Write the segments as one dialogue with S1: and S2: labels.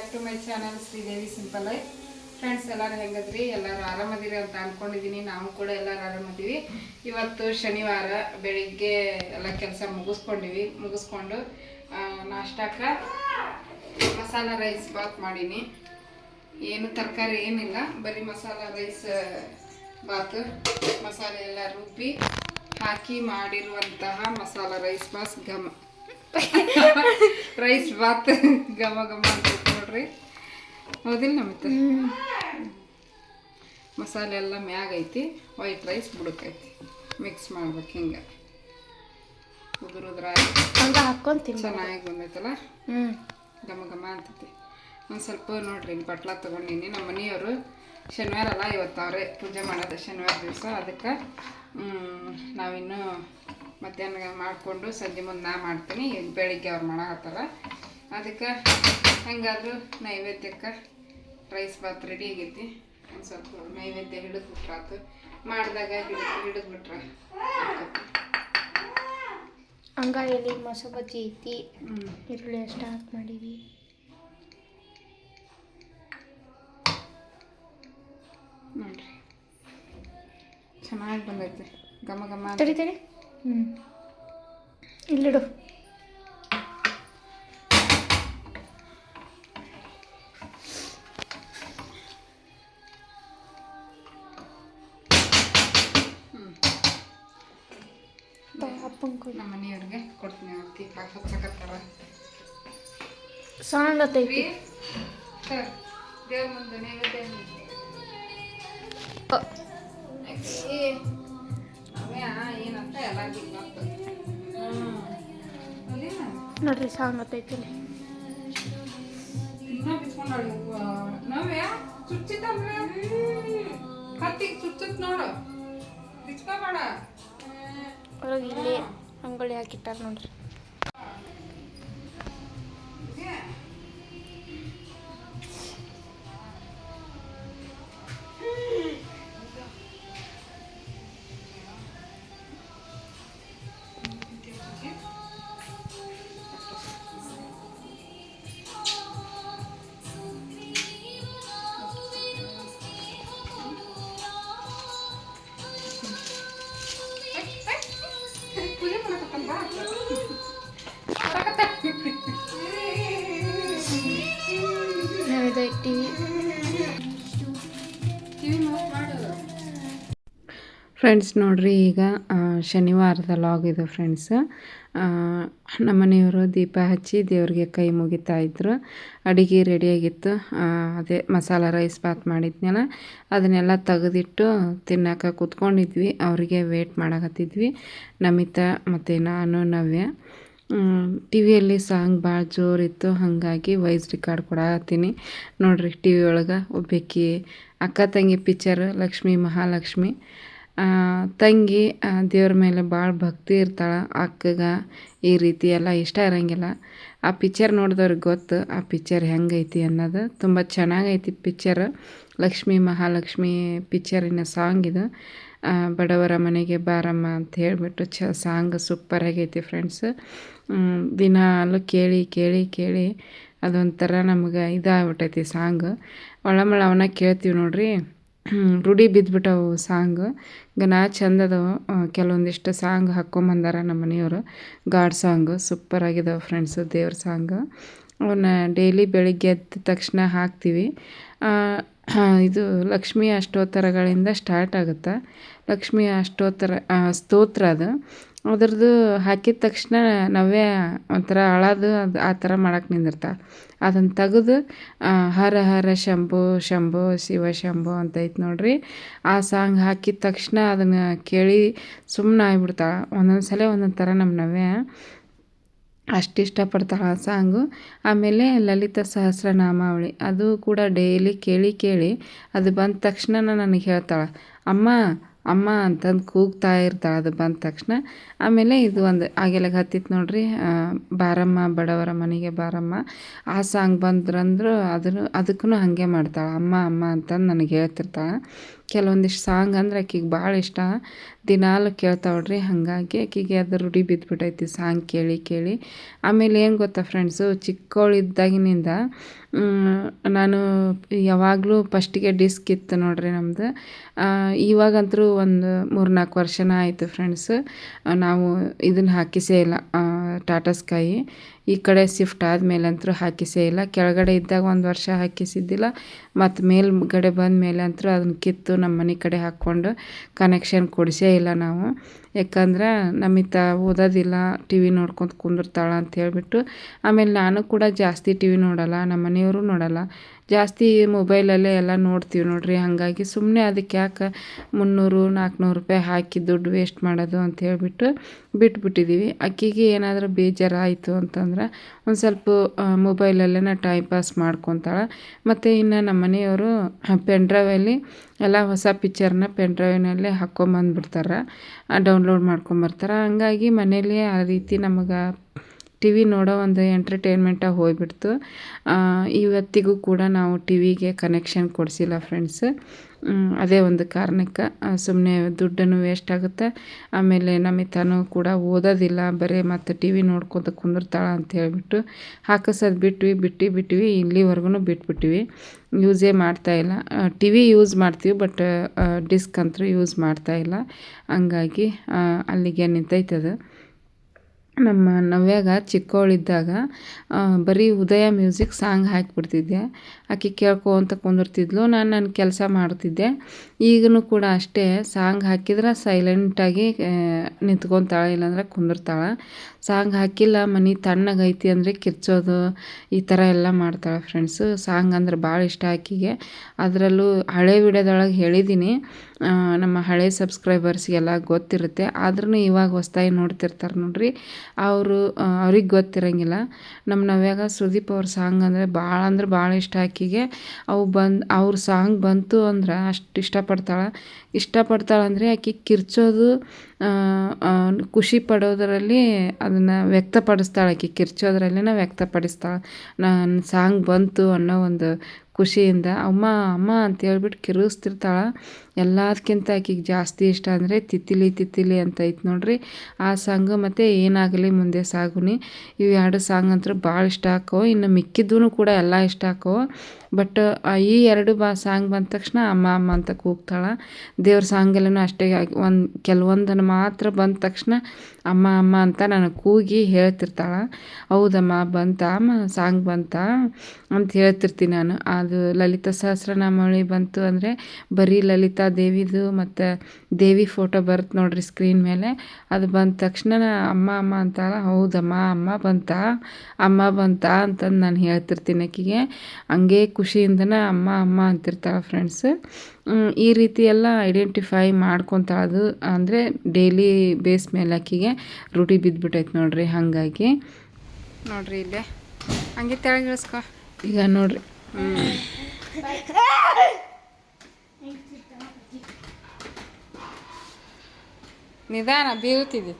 S1: Back to my channel Sridevi simple life friends ಎಲ್ಲರೂ ಹೆಂಗದ್ರಿ? ಎಲ್ಲರೂ ಆರಾಮದಿರಿ ಅಂತ ಅನ್ಕೊಂಡಿದ್ದೀನಿ ನಾವು ಕೂಡ ಎಲ್ಲರೂ ಆರಾಮದೀವಿ. ಇವತ್ತು ಶನಿವಾರ, ಬೆಳಿಗ್ಗೆ ಎಲ್ಲ ಕೆಲಸ ಮುಗಿಸ್ಕೊಂಡಿವಿ. ಮುಗಿಸ್ಕೊಂಡು ನಾಷ್ಟಕ್ಕೆ ಮಸಾಲ ರೈಸ್ ಬಾತ್ ಮಾಡೀನಿ. ಏನು ತರಕಾರಿ ಏನಿಲ್ಲ. ಬರೀ ಮಸಾಲ ರೈಸ್ ಬಾತು ಮಸಾಲೆ ಎಲ್ಲ ರುಬ್ಬಿ, ಹಾಕಿ ಮಾಡಿರುವಂತಹ ಮಸಾಲ ರೈಸ್ ಬಾತ್ ಘಮ. ರೈಸ್ ಬಾತ್ ಘಮ ಘಮ ಅಂತ ನೋಡ್ರಿ. ಹೌದಿಲ್ಲ ಮತ್ತೆ? ಮಸಾಲೆ ಎಲ್ಲ ಮ್ಯಾಗೈತಿ ವೈಟ್ ರೈಸ್ ಬುಡಕೈತಿ. ಮಿಕ್ಸ್ ಮಾಡ್ಬೇಕು ಹಿಂಗೆ. ಉದುರು ಉದುರಾಗಿ
S2: ಹಂಗ ಹಾಕೊಂತೀನಿ
S1: ಚೆನ್ನಾಗಿ ಬಂದೈತಲ್ಲ?
S2: ಹ್ಞೂ
S1: ಘಮ ಘಮ ಅಂತೈತಿ. ಒಂದು ಸ್ವಲ್ಪ ನೋಡ್ರಿ ಇಲ್ಲಿ ಬಟ್ಲ ತೊಗೊಂಡಿನಿ. ನಮ್ಮ ಮನೆಯವರು ಶನಿವಾರ ಅಲ್ಲ ಇವತ್ತು ಅವರೇ ಪೂಜೆ ಮಾಡೋದು ಶನಿವಾರ ದಿವಸ. ಅದಕ್ಕೆ ನಾವಿನ್ನು ಮಧ್ಯಾಹ್ನ ಮಾಡಿಕೊಂಡು ಸಂಜೆ ಮುಂದೆ ನಾ ಮಾಡ್ತೀನಿ. ಬೆಳಿಗ್ಗೆ ಅವ್ರು ಮಾಡೋ ಅದಕ್ಕೆ ಹೆಂಗಾದ್ರೂ ನೈವೇದ್ಯಕ್ಕೆ ರೈಸ್ ಬಾತ್ ರೆಡಿ ಆಗೈತಿ. ಒಂದು ಸ್ವಲ್ಪ ನೈವೇದ್ಯ ಹಿಡಿದ್ಬಿಟ್ರಾತು. ಮಾಡಿದಾಗ ಹಿಡಿದು ಹಿಡಿದ್ಬಿಟ್ರೆ
S2: ಹಂಗಾಯಲ್ಲಿ ಮೊಸರು ಮೊಸ ಬಜ್ಜಿ ಐತಿ ಈರುಳ್ಳಿ ಅಷ್ಟು ಹಾಕಿ ಮಾಡೀವಿ
S1: ನೋಡ್ರಿ. ಚೆನ್ನಾಗಿ ಬಂದೈತೆ. ಘಮ ಘಮ.
S2: ತಡಿ ತಡಿ. ಹ್ಞೂ ಇಲ್ಲಿಡು. ಅಪ್ಪನ ಕೊಡು.
S1: ನಮ್ಮ ಮನೆಯವ್ರಿಗೆ ಕೊಡ್ತೀನಿ ಅಕ್ಕಿ ಹಚ್ಚಕತ್ತಾರ
S2: ಸಣ್ಣದೈತಿ
S1: ಸರ್ ದೇವ್ರ ಮುಂದೆ ನೈವೇದ್ಯ ಏನಂತ ಎಲ್ಲ
S2: ನೋಡ್ರಿ
S1: ಬಿಚ್ಕೊಂಡಾಳಿ ನಾವ್ಯಾ ಚುಚ್ಚಿತ್ತಂದ್ರೆ ಕತ್ತಿಗೆ ಚುಚ್ಚತ್ ನೋಡು. ಬಿಚ್ಕೋಬೇಡ
S2: ಒಳಗೆ ಇಲ್ಲಿ ರಂಗೋಲಿ ಹಾಕಿಟ್ಟಾರ ನೋಡ್ರಿ.
S1: ಫ್ರೆಂಡ್ಸ್ ನೋಡ್ರಿ, ಈಗ ಶನಿವಾರದ ಲಾಗ್ ಇದು ಫ್ರೆಂಡ್ಸ್ ನಮ್ಮನೆಯವರು ದೀಪ ಹಚ್ಚಿ ದೇವ್ರಿಗೆ ಕೈ ಮುಗಿತಾ ಇದ್ರು. ಅಡುಗೆ ರೆಡಿಯಾಗಿತ್ತು ಅದೇ ಮಸಾಲ ರೈಸ್ ಬಾತ್ ಮಾಡಿದ್ನಲ್ಲ, ಅದನ್ನೆಲ್ಲ ತೆಗೆದಿಟ್ಟು ತಿನ್ನಕ್ಕೆ ಕೂತ್ಕೊಂಡಿದ್ವಿ. ಅವರಿಗೆ ವೇಟ್ ಮಾಡಕತ್ತಿದ್ವಿ. ನಮಿತಾ ಮತ್ತು ನಾನು, ನವ್ಯ. ಟಿ ವಿಯಲ್ಲಿ ಸಾಂಗ್ ಭಾಳ ಜೋರಿತ್ತು ಹಾಗಾಗಿ ವಾಯ್ಸ್ ರೆಕಾರ್ಡ್ ಕೊಡತ್ತೀನಿ ನೋಡ್ರಿ ಟಿ ವಿ ಒಳಗೆ ಒಬ್ಬಾಕಿ ಅಕ್ಕ ತಂಗಿ ಪಿಕ್ಚರ್ ಲಕ್ಷ್ಮೀ, ಮಹಾಲಕ್ಷ್ಮಿ. ತಂಗಿ ದೇವ್ರ ಮೇಲೆ ಭಾಳ ಭಕ್ತಿ ಇರ್ತಾಳೆ. ಅಕ್ಕಗೆ ಈ ರೀತಿ ಎಲ್ಲ ಇಷ್ಟ ಇರೋಂಗಿಲ್ಲ. ಆ ಪಿಕ್ಚರ್ ನೋಡಿದವ್ರಿಗೆ ಗೊತ್ತು, ಆ ಪಿಕ್ಚರ್ ಹೆಂಗೈತಿ ಅನ್ನೋದು. ತುಂಬ ಚೆನ್ನಾಗೈತಿ ಪಿಕ್ಚರ್ ಲಕ್ಷ್ಮೀ ಮಹಾಲಕ್ಷ್ಮಿ ಪಿಕ್ಚರಿನ ಸಾಂಗ್ ಇದು. ಬಡವರ ಮನೆಗೆ ಬಾರಮ್ಮ ಅಂತ ಹೇಳಿಬಿಟ್ಟು ಚ ಸಾಂಗ್ ಸೂಪರ್ ಆಗೈತಿ ಫ್ರೆಂಡ್ಸ್ ದಿನಾಲು ಕೇಳಿ ಕೇಳಿ ಕೇಳಿ ಅದೊಂಥರ ನಮಗೆ ಇದಾಗ್ಬಿಟ್ಟೈತಿ ಸಾಂಗ್ ಒಳಮಳ ಅವನ್ನ ಕೇಳ್ತೀವಿ ನೋಡ್ರಿ. ರೂಢಿ ಬಿದ್ದುಬಿಟ್ಟವು ಸಾಂಗ್. ನಾ ಚಂದ ಅದಾವು ಕೆಲವೊಂದಿಷ್ಟು ಸಾಂಗ್ ಹಾಕ್ಕೊಂಬಂದಾರ ನಮ್ಮ ಮನೆಯವರು. ಗಾಡ್ ಸಾಂಗ್, ಸೂಪರ್ ಆಗಿದಾವೆ ಫ್ರೆಂಡ್ಸು, ದೇವ್ರ ಸಾಂಗ್. ಅವನ್ನ ಡೈಲಿ ಬೆಳಿಗ್ಗೆ ಎದ್ದ ತಕ್ಷಣ ಹಾಕ್ತೀವಿ. ಇದು ಲಕ್ಷ್ಮೀ ಅಷ್ಟೋತ್ತರಗಳಿಂದ ಸ್ಟಾರ್ಟ್ ಆಗುತ್ತೆ. ಲಕ್ಷ್ಮೀ ಅಷ್ಟೋತ್ತರ ಸ್ತೋತ್ರ ಅದು. ಅದ್ರದ್ದು ಹಾಕಿದ ತಕ್ಷಣ ನಾವೇ ಒಂಥರ ಅಳೋದು, ಅದು ಆ ಥರ ಮಾಡಕ್ಕೆ ನಿಂದಿರ್ತಾಳೆ. ಅದನ್ನು ತೆಗೆದು ಹರ ಹರ ಶಂಭೋ ಶಂಭೋ, ಶಿವ ಶಂಭೋ ಅಂತ ಐತೆ ನೋಡ್ರಿ. ಆ ಸಾಂಗ್ ಹಾಕಿದ ತಕ್ಷಣ ಅದನ್ನು ಕೇಳಿ ಸುಮ್ಮನೆ ಆಗ್ಬಿಡ್ತಾಳೆ ಒಂದೊಂದು ಸಲ ಒಂದೊಂದು ಥರ ನಮ್ಮ ನವ್ಯ ಅಷ್ಟು ಇಷ್ಟಪಡ್ತಾಳೆ ಆ ಸಾಂಗು. ಆಮೇಲೆ ಲಲಿತ ಸಹಸ್ರನಾಮಾವಳಿ, ಅದು ಕೂಡ ಡೈಲಿ ಕೇಳಿ ಕೇಳಿ ಅದು ಬಂದ ತಕ್ಷಣ ನನಗೆ ಹೇಳ್ತಾಳೆ, ಅಮ್ಮ ಅಮ್ಮ ಅಂತಂದು ಕೂಗ್ತಾ ಇರ್ತಾಳೆ, ಅದು ಬಂದ ತಕ್ಷಣ. ಆಮೇಲೆ ಇದು ಒಂದು ಆಗೆಲ್ಲ ಹತ್ತಿತ್ತು ನೋಡ್ರಿ ಬಾರಮ್ಮ, ಬಡವರ ಮನೆಗೆ ಬಾರಮ್ಮ. ಆ ಸಾಂಗ್ ಬಂದ್ರಂದ್ರು ಅದನ್ನು ಅದಕ್ಕೂ ಹಾಗೆ ಮಾಡ್ತಾಳೆ. ಅಮ್ಮ ಅಮ್ಮ ಅಂತಂದು ನನಗೆ ಹೇಳ್ತಿರ್ತಾಳೆ. ಕೆಲವೊಂದಿಷ್ಟು ಸಾಂಗ್ ಅಂದ್ರೆ ಆಕಿಗೆ ಭಾಳ ಇಷ್ಟ. ದಿನಾಲು ಕೇಳ್ತಾವಳ್ರಿ ಹಾಗಾಗಿ ಆಕಿಗೆ ಅದು ರೂಢಿ ಬಿದ್ದುಬಿಟ್ಟೈತಿ ಸಾಂಗ್ ಕೇಳಿ ಕೇಳಿ. ಆಮೇಲೆ ಏನು ಗೊತ್ತಾ ಫ್ರೆಂಡ್ಸು ಚಿಕ್ಕವಳಿದ್ದಾಗಿನಿಂದ ನಾನು ಯಾವಾಗಲೂ ಫಸ್ಟಿಗೆ ಡಿಸ್ಕ್ ಇತ್ತು ನೋಡ್ರಿ ನಮ್ಮದು ಇವಾಗಂತರೂ ಒಂದು ಮೂರು ನಾಲ್ಕು ವರ್ಷನ ಆಯಿತು ಫ್ರೆಂಡ್ಸ್ ನಾವು ಇದನ್ನು ಹಾಕಿಸೇ ಇಲ್ಲ ಟಾಟಾ ಸ್ಕೈ ಈ ಕಡೆ ಶಿಫ್ಟ್ ಆದಮೇಲೆ ಅಂತೂ ಹಾಕಿಸೇ ಇಲ್ಲ. ಕೆಳಗಡೆ ಇದ್ದಾಗ ಒಂದು ವರ್ಷ ಹಾಕಿಸಿದ್ದಿಲ್ಲ. ಮತ್ತು ಮೇಲ್ಗಡೆ ಬಂದ ಮೇಲೆ ಅಂತೂ ಅದನ್ನ ಕಿತ್ತು ನಮ್ಮ ಮನೆ ಕಡೆ ಹಾಕ್ಕೊಂಡು ಕನೆಕ್ಷನ್ ಕೊಡಿಸೇ ಇಲ್ಲ ನಾವು. ಯಾಕಂದ್ರೆ ನಮಿತ ಓದೋದಿಲ್ಲ ಟಿ ವಿ ನೋಡ್ಕೊತ ಕುಂದಿರ್ತಾಳೆ ಅಂತ ಹೇಳಿಬಿಟ್ಟು ಆಮೇಲೆ ನಾನು ಕೂಡ ಜಾಸ್ತಿ ಟಿ ವಿ ನೋಡಲ್ಲ ನಮ್ಮ ಮನೆಯವರು ನೋಡಲ್ಲ. ಜಾಸ್ತಿ ಮೊಬೈಲಲ್ಲೇ ಎಲ್ಲ ನೋಡ್ತೀವಿ ನೋಡಿರಿ, ಹಾಗಾಗಿ ಸುಮ್ಮನೆ ಅದಕ್ಕೆ ಯಾಕೆ ಮುನ್ನೂರು ನಾಲ್ಕುನೂರು ರೂಪಾಯಿ ಹಾಕಿ ದುಡ್ಡು ವೇಸ್ಟ್ ಮಾಡೋದು ಅಂತ ಹೇಳಿಬಿಟ್ಟು ಬಿಟ್ಬಿಟ್ಟಿದ್ದೀವಿ ಅಕ್ಕಿಗೆ ಏನಾದರೂ ಬೇಜಾರಾಯಿತು ಅಂತಂದ್ರೆ ಒಂದು ಸ್ವಲ್ಪ ಮೊಬೈಲಲ್ಲೇ ಟೈಮ್ ಪಾಸ್ ಮಾಡ್ಕೊತಾಳೆ. ಮತ್ತು ಇನ್ನು ನಮ್ಮ ಮನೆಯವರು ಪೆನ್ ಡ್ರೈವಲ್ಲಿ ಎಲ್ಲ ಹೊಸ ಪಿಕ್ಚರ್ನ ಪೆನ್ ಡ್ರೈವ್ನಲ್ಲೇ ಹಾಕ್ಕೊಂಬಂದ್ಬಿಡ್ತಾರೆ ಡೌನ್ಲೋಡ್ ಮಾಡ್ಕೊಂಬರ್ತಾರೆ. ಹಂಗಾಗಿ ಮನೇಲಿ ಆ ರೀತಿ ನಮಗೆ ಟಿ ವಿ ನೋಡೋ ಒಂದು ಎಂಟರ್ಟೈನ್ಮೆಂಟಾಗಿ ಹೋಗ್ಬಿಡ್ತು. ಇವತ್ತಿಗೂ ಕೂಡ ನಾವು ಟಿ ವಿಗೆ ಕನೆಕ್ಷನ್ ಕೊಡಿಸಿಲ್ಲ ಫ್ರೆಂಡ್ಸ್ ಅದೇ ಒಂದು ಕಾರಣಕ್ಕೆ ಸುಮ್ಮನೆ ದುಡ್ಡನ್ನು ವೇಸ್ಟ್ ಆಗುತ್ತೆ. ಆಮೇಲೆ ನಮಿತಾನು ಕೂಡ ಓದೋದಿಲ್ಲ, ಬರೀ ಮತ್ತು ಟಿ ವಿ ನೋಡ್ಕೊತ ಕುಂದಿರ್ತಾಳೆ ಅಂತ ಹೇಳ್ಬಿಟ್ಟು ಹಾಕಿಸೋದು ಬಿಟ್ವಿ ಬಿಟ್ಟು ಬಿಟ್ವಿ ಇಲ್ಲಿವರೆಗೂ ಬಿಟ್ಬಿಟ್ಟಿವಿ ಯೂಸೇ ಮಾಡ್ತಾಯಿಲ್ಲ ಟಿ ವಿ ಯೂಸ್ ಮಾಡ್ತೀವಿ ಬಟ್ ಡಿಸ್ಕ್ ಅಂತೂ ಯೂಸ್ ಮಾಡ್ತಾಯಿಲ್ಲ ಹಂಗಾಗಿ ಅಲ್ಲಿಗೆ ನಿಂತೈತದು. ನಮ್ಮ ನವ್ಯಾಗ ಚಿಕ್ಕವಳಿದ್ದಾಗ ಬರೀ ಉದಯ ಮ್ಯೂಸಿಕ್ ಸಾಂಗ್ ಹಾಕಿಬಿಡ್ತಿದ್ದೆ. ಆಕೆ ಕೇಳ್ಕೊತ ಕುಂದಿರ್ತಿದ್ಲು, ನಾನು ನನ್ನ ಕೆಲಸ ಮಾಡ್ತಿದ್ದೆ. ಈಗಲೂ ಕೂಡ ಅಷ್ಟೇ, ಸಾಂಗ್ ಹಾಕಿದ್ರೆ ಸೈಲೆಂಟಾಗಿ ನಿಂತ್ಕೊತಾಳೆ, ಇಲ್ಲಾಂದ್ರೆ ಕುಂದಿರ್ತಾಳೆ. ಸಾಂಗ್ ಹಾಕಿಲ್ಲ, ಮನೆ ತಣ್ಣಗೈತಿ ಅಂದರೆ ಕಿರ್ಚೋದು, ಈ ಥರ ಎಲ್ಲ ಮಾಡ್ತಾಳೆ ಫ್ರೆಂಡ್ಸು ಸಾಂಗ್ ಅಂದ್ರೆ ಭಾಳ ಇಷ್ಟ ಆಕೆಗೆ. ಅದರಲ್ಲೂ ಹಳೆ ವಿಡಿಯೋದೊಳಗೆ ಹೇಳಿದ್ದೀನಿ ನಮ್ಮ ಹಳೆ ಸಬ್ಸ್ಕ್ರೈಬರ್ಸ್ಗೆಲ್ಲ ಗೊತ್ತಿರುತ್ತೆ. ಆದ್ರೂ ಇವಾಗ ಹೊಸ್ದಾಗಿ ನೋಡ್ತಿರ್ತಾರೆ ನೋಡ್ರಿ. ಅವರು ಅವ್ರಿಗೆ ಗೊತ್ತಿರಂಗಿಲ್ಲ. ನಮ್ಮ ನವ್ಯಾಗ ಸುದೀಪ್ ಅವ್ರ ಸಾಂಗ್ ಅಂದರೆ ಭಾಳ ಅಂದ್ರೆ ಭಾಳ ಇಷ್ಟ ಆಕಿಗೆ. ಅವು ಬಂದು, ಅವ್ರ ಸಾಂಗ್ ಬಂತು ಅಂದ್ರೆ ಅಷ್ಟು ಇಷ್ಟಪಡ್ತಾಳೆ ಇಷ್ಟಪಡ್ತಾಳೆ ಅಂದರೆ ಆಕೆ ಕಿರ್ಚೋದು ಖುಷಿ ಪಡೋದರಲ್ಲಿ ಅದನ್ನು ವ್ಯಕ್ತಪಡಿಸ್ತಾಳೆ. ಆಕೆ ಕಿರ್ಚೋದ್ರಲ್ಲಿನ ವ್ಯಕ್ತಪಡಿಸ್ತಾಳೆ. ನನ್ನ ಸಾಂಗ್ ಬಂತು ಅನ್ನೋ ಒಂದು ಖುಷಿಯಿಂದ. ಅಮ್ಮ ಅಮ್ಮ ಅಂತ ಹೇಳ್ಬಿಟ್ಟು ಕಿರುಗಿಸ್ತಿರ್ತಾಳೆ ಎಲ್ಲದಕ್ಕಿಂತ ಆಕಿಗೆ ಜಾಸ್ತಿ ಇಷ್ಟ ಅಂದರೆ ತಿತ್ತಿಲಿ ತಿತ್ತಿಲಿ ಅಂತ ಐತೆ ನೋಡ್ರಿ. ಆ ಸಾಂಗು ಮತ್ತು ಏನಾಗಲಿ ಮುಂದೆ ಸಾಗುನಿ. ಇವು ಎರಡು ಸಾಂಗ್ ಅಂತೂ ಭಾಳ ಇಷ್ಟ ಆಕವು ಇನ್ನು ಮಿಕ್ಕಿದ್ದೂ ಕೂಡ ಎಲ್ಲ ಇಷ್ಟ ಆಕೋ ಬಟ್ ಈ ಎರಡು ಬಾ ಸಾಂಗ್ ಬಂದ ತಕ್ಷಣ ಅಮ್ಮ ಅಮ್ಮ ಅಂತ ಕೂಗ್ತಾಳೆ. ದೇವ್ರ ಸಾಂಗಲ್ಲೂ ಅಷ್ಟೇ ಒಂದು ಕೆಲವೊಂದನ್ನು ಮಾತ್ರ ಬಂದ ತಕ್ಷಣ ಅಮ್ಮ ಅಮ್ಮ ಅಂತ ನನಗೆ ಕೂಗಿ ಹೇಳ್ತಿರ್ತಾಳೆ. ಹೌದಮ್ಮ, ಬಂತ? ಅಮ್ಮ, ಸಾಂಗ್ ಬಂತಾ? ಅಂತ ಹೇಳ್ತಿರ್ತೀನಿ ನಾನು. ಅದು ಲಲಿತಾ ಸಹಸ್ರನಾಮಳಿ ಬಂತು ಅಂದರೆ ಬರೀ ಲಲಿತಾ ದೇವಿದು ಮತ್ತು ದೇವಿ ಫೋಟೋ ಬರುತ್ತೆ ನೋಡ್ರಿ ಸ್ಕ್ರೀನ್ ಮೇಲೆ. ಅದು ಬಂದ ತಕ್ಷಣ ಅಮ್ಮ ಅಮ್ಮ ಅಂತಾರ ಹೌದಮ್ಮ ಅಮ್ಮ ಬಂತಾ ಅಮ್ಮ ಬಂತಾ ಅಂತಂದು ನಾನು ಹೇಳ್ತಿರ್ತೀನಿ ಆಕಿಗೆ ಹಂಗೆ ಖುಷಿಯಿಂದನೇ ಅಮ್ಮ ಅಮ್ಮ ಅಂತಿರ್ತಾಳೆ ಫ್ರೆಂಡ್ಸ್ ಈ ರೀತಿ ಎಲ್ಲ ಐಡೆಂಟಿಫೈ ಮಾಡ್ಕೊತಾಳೆ ಅದು ಅಂದರೆ ಡೈಲಿ ಬೇಸ್ ಮೇಲೆ ಆಕಿಗೆ ರೂಢಿ ಬಿದ್ದುಬಿಟ್ಟೈತೆ ನೋಡ್ರಿ ಹಾಗಾಗಿ. ನೋಡ್ರಿ ಇಲ್ಲೇ. ಹಂಗೆ ತೆಳಗಿಳಿಸ್ಕೊ. ಈಗ ನೋಡ್ರಿ. ನಿಧಾನ ಬೀಳ್ತಿದ್ದಿ.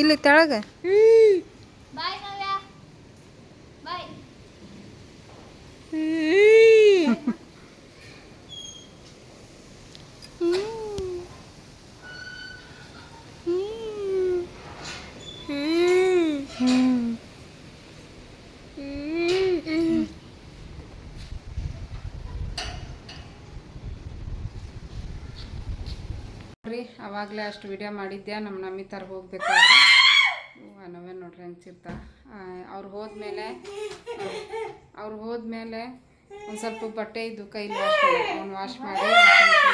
S1: ಇಲ್ಲಿ ತೆಳಗ
S2: ಬಾಯ್
S1: ಅವಾಗಲೇ ಅಷ್ಟು ವಿಡಿಯೋ ಮಾಡಿದ್ದೆ ನಮ್ಮ ನಮ್ಮಿತಾರ ಹೋಗ್ಬೇಕಾದ್ರೆ. ನಾವೇ ನೋಡ್ರಿ ಅನ್ಸಿರ್ತ ಅವ್ರು ಹೋದ್ಮೇಲೆ ಅವ್ರು ಹೋದ್ಮೇಲೆ ಒಂದು ಸ್ವಲ್ಪ ಬಟ್ಟೆ ಇದ್ದು ಕೈಲಿ ವಾಶ್ ಮಾಡಿ ಅವ್ನು ವಾಶ್ ಮಾಡಿ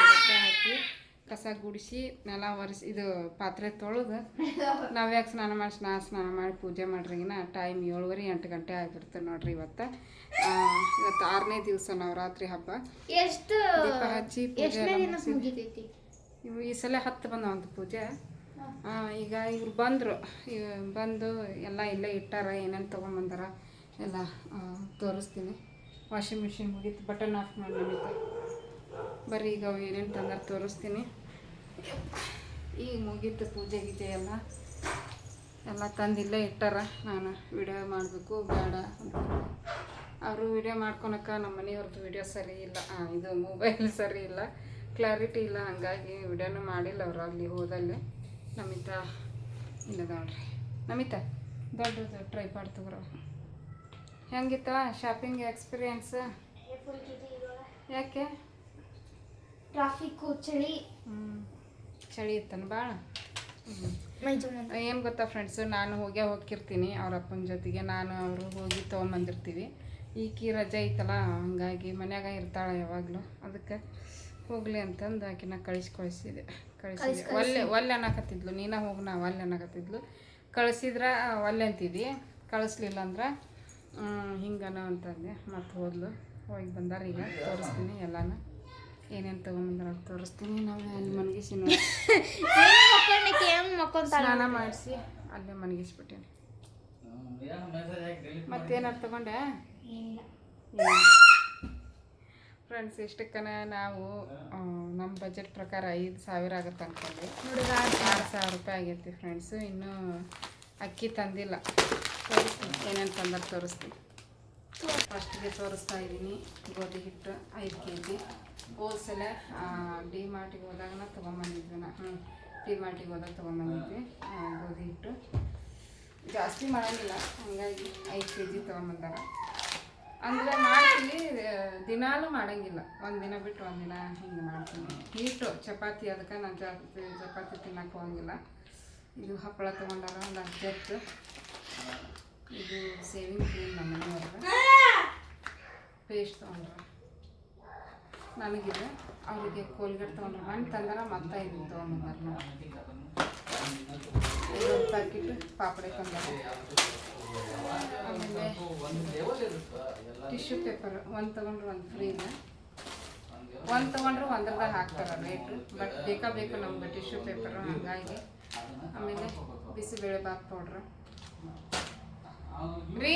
S1: ಬಟ್ಟೆ ಹಾಕಿ ಕಸ ಗುಡಿಸಿ ನೆಲ ಒರೆಸಿ ಇದು ಪಾತ್ರೆ ತೊಳೆದು ನಾವ್ಯಾಕೆ ಸ್ನಾನ ಮಾಡಿ ಸ್ನಾನ ಸ್ನಾನ ಮಾಡಿ ಪೂಜೆ ಮಾಡ್ರಿಗಿನ ಟೈಮ್ ಏಳುವರೆ ಎಂಟು ಗಂಟೆ ಆಗಿಬಿಡ್ತು ನೋಡ್ರಿ ಇವತ್ತು. ಇವತ್ತು ಆರನೇ ದಿವಸ ನವರಾತ್ರಿ ಹಬ್ಬ.
S2: ಎಷ್ಟು
S1: ದೀಪ ಹಚ್ಚಿ ಪೂಜೆ ಇವು ಈ ಸಲ ಹತ್ತು ಒಂದು ಪೂಜೆ. ಈಗ ಇವ್ರು ಬಂದರು. ಬಂದು ಎಲ್ಲ ಇಲ್ಲೇ ಇಟ್ಟಾರ ಏನೇನು ತೊಗೊಂಬಂದಾರ ಎಲ್ಲ ತೋರಿಸ್ತೀನಿ. ವಾಷಿಂಗ್ ಮಿಷಿನ್ ಮುಗೀತು ಬಟನ್ ಆಫ್ ಮಾಡಿ ಬರೀ ಈಗ ಅವು ಏನೇನು ತಂದಾರ ತೋರಿಸ್ತೀನಿ. ಈಗ ಮುಗೀತು ಪೂಜೆ ಗೀಜೆ ಎಲ್ಲ. ಎಲ್ಲ ತಂದು ಇಲ್ಲೇ ಇಟ್ಟಾರ. ನಾನು ವಿಡಿಯೋ ಮಾಡಬೇಕು ಬೇಡ ಅಂತ. ಅವರು ವಿಡಿಯೋ ಮಾಡ್ಕೊಳಕ್ಕ ನಮ್ಮ ಮನೆಯವ್ರದ್ದು ವಿಡಿಯೋ ಸರಿ ಇಲ್ಲ. ಇದು ಮೊಬೈಲ್ ಸರಿ ಇಲ್ಲ. ಕ್ಲಾರಿಟಿ ಇಲ್ಲ ಹಂಗಾಗಿ ವಿಡಿಯೋನು ಮಾಡಿಲ್ಲ ಅವ್ರು ಅಲ್ಲಿ ಹೋದಲ್ಲಿ. ನಮಿತಾ ಇಲ್ಲ ನೋಡ್ರಿ. ನಮಿತಾ ದೊಡ್ಡದು ಟ್ರೈ ತಗೋರ. ಹೆಂಗಿತ್ತ ಶಾಪಿಂಗ್ ಎಕ್ಸ್ಪೀರಿಯನ್ಸ್ ಯಾಕೆ?
S2: ಟ್ರಾಫಿಕ್ಕು ಚಳಿ.
S1: ಹ್ಞೂ ಚಳಿ ಇತ್ತನ ಭಾಳ ಏನು ಗೊತ್ತಾ ಫ್ರೆಂಡ್ಸು ನಾನು ಹೋಗಿ ಹೋಗಿರ್ತೀನಿ ಅವ್ರ ಅಪ್ಪನ ಜೊತೆಗೆ ನಾನು ಅವರು ಹೋಗಿ ತೊಗೊಂಬಂದಿರ್ತೀವಿ. ಈಕಿ ರಜೆ ಐತಲ್ಲ ಹಂಗಾಗಿ ಮನ್ಯಾಗ ಇರ್ತಾಳೆ ಯಾವಾಗಲೂ. ಅದಕ್ಕೆ ಹೋಗ್ಲಿ ಅಂತಂದು ಆಕಿನ ಕಳಿಸಿ ಕಳಿಸಿದೆ. ಕಳಿಸಿದೆ ಒಲ್ಲೆ ಒಲ್ಲೆ ಅನ್ನಕತ್ತಿದ್ಲು. ನೀನ ಹೋಗಿ ನಾ ಒಲ್ಲೆ ಅನ್ನಕತ್ತಿದ್ಲು. ಕಳಿಸಿದ್ರೆ ಒಲ್ಲೆ ಅಂತಿದ್ದಿ ಕಳಿಸ್ಲಿಲ್ಲ ಅಂದ್ರೆ ಹಿಂಗನ ಅಂತಂದೆ. ಮತ್ತೆ ಹೋದ್ಲು. ಹೋಗಿ ಬಂದಾರ ಈಗ. ತೋರಿಸ್ತೀನಿ ಎಲ್ಲಾನ. ಏನೇನು ತೊಗೊಂಬಂದಾರ ತೋರಿಸ್ತೀನಿ. ನಾವು ಅಲ್ಲಿ ಮನಗಿಸಿ ಸ್ನಾನ ಮಾಡಿಸಿ ಅಲ್ಲೇ ಮನಗಿಸ್ಬಿಟ್ಟೇನೆ. ಮತ್ತೇನಾರು ತಗೊಂಡೆ? ಫ್ರೆಂಡ್ಸ್ ಇಷ್ಟಕ್ಕನ ನಾವು ನಮ್ಮ ಬಜೆಟ್ ಪ್ರಕಾರ ಐದು ಸಾವಿರ ಆಗುತ್ತೆ ಅಂದ್ಕೊಂಡ್ವಿ
S2: ನೋಡಿದ
S1: ಆರು ಸಾವಿರ ರೂಪಾಯಿ ಆಗೈತಿ ಫ್ರೆಂಡ್ಸು ಇನ್ನೂ ಅಕ್ಕಿ ತಂದಿಲ್ಲ. ತೋರಿಸ್ತೀನಿ. ಏನೇನು ತಂದ್ರೆ ತೋರಿಸ್ತೀನಿ. ಫಸ್ಟಿಗೆ ತೋರಿಸ್ತಾ ಇದ್ದೀನಿ. ಗೋಧಿ ಹಿಟ್ಟು ಐದು ಕೆ ಜಿ ಹೋಲ್ಸೆಲ ಡಿ ಮಾರ್ಟಿಗೆ ಹೋದಾಗನ ತೊಗೊಂಬಂದಿದ್ವಿ ನಾ. ಹ್ಞೂ ಡಿ ಮಾರ್ಟಿಗೆ ಹೋದಾಗ ತೊಗೊಂಬಂದಿದ್ವಿ. ಗೋಧಿ ಹಿಟ್ಟು. ಜಾಸ್ತಿ ಮಾಡೋಂಗಿಲ್ಲ ಹಂಗಾಗಿ ಐದು ಕೆ ಜಿ ತೊಗೊಂಬಂದಾರ. ಅಂದರೆ ಮಾಡ್ತೀನಿ ದಿನಾಲೂ ಮಾಡಂಗಿಲ್ಲ. ಒಂದು ದಿನ ಬಿಟ್ಟು ಒಂದಿನ ದಿನ ಹಿಂಗೆ ಮಾಡ್ತೀನಿ. ಹೀಟು, ಚಪಾತಿ, ಅದಕ್ಕೆ ನಾನು ಜಾಸ್ತಿ ಚಪಾತಿ ತಿನ್ನಕ್ಕೆ ಹೋಗಂಗಿಲ್ಲ ಇದು ಹಪ್ಪಳ ತಗೊಂಡಾರ, ಒಂದು ಅರ್ಜೆಂಟ್ ಇದು ಸೇವಿಂಗ್ ಕ್ರೀಮ್ ನಮ್ಮ ಮನೆಯವ್ರಿಗೆ ಪೇಸ್ಟ್ ತೊಗೊಂಡ್ರ. ನನಗಿದೆ. ಅವರಿಗೆ ಕೋಲ್ಗೇಟ್ ತೊಗೊಂಡ್ರು. ಮಣ್ಣು ತಂದಾರ, ಮತ್ತೆ ಇದು ಇದೊಂದು ಪ್ಯಾಕೆಟ್ ಪಾಪಡೆ ತಂದಾರ. ಟಿಶ್ಯೂ ಪೇಪರ್, ಒಂದು ತೊಗೊಂಡ್ರೆ ಒಂದು ಫ್ರೀ ಒಂದು ತೊಗೊಂಡ್ರೆ ಒಂದ್ರದಾಗ ಹಾಕ್ತಾರೆ ರೇಟು ಬಟ್ ಬೇಕಾ ಬೇಕು ನಮ್ಗೆ ಟಿಶ್ಯೂ ಪೇಪರ್, ಹಾಗಾಗಿ. ಆಮೇಲೆ ಬಿಸಿಬೇಳೆ ಬಾತ್ ಪೌಡ್ರ್ ರೀ?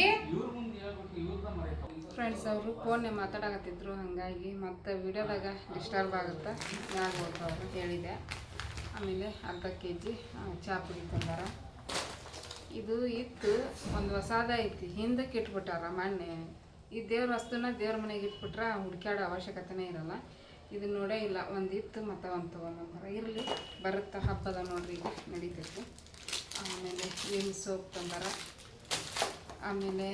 S1: ಫ್ರೆಂಡ್ಸ್ ಅವರು ಫೋನ್ನೇ ಮಾತಾಡಕತ್ತಿದ್ರು, ಹಾಗಾಗಿ ಮತ್ತು ವಿಡಿಯೋದಾಗ ಡಿಸ್ಟರ್ಬ್ ಆಗುತ್ತೆ? ಯಾರು ಅವರು ಹೇಳಿದೆ ಆಮೇಲೆ ಅರ್ಧ ಕೆ ಜಿ ಚಾ ಪುಡಿ ತಂದಾರ. ಇದು ಇತ್ತು, ಒಂದು ಹೊಸಾದ ಐತಿ. ಹಿಂದಕ್ಕೆ ಇಟ್ಬಿಟ್ಟಾರ ಮೊನ್ನೆ. ಈ ದೇವ್ರ ವಸ್ತುನ ದೇವ್ರ ಮನೆಗೆ ಇಟ್ಬಿಟ್ರೆ ಹುಡ್ಕ್ಯಾಡೋ ಅವಶ್ಯಕತೆನೇ ಇರಲ್ಲ. ಇದು ನೋಡೇ ಇಲ್ಲ. ಒಂದು ಇತ್ತು ಮತ್ತು ಒಂದು ತೊಗೊಂಬಂದಾರ ಇರಲಿ, ಬರುತ್ತೆ ಹಬ್ಬದ ನೋಡ್ರಿ ಈಗ ನಡೀತೈತಿ. ಆಮೇಲೆ ಏನು ಸೋಪ್ ತಂದಾರ. ಆಮೇಲೆ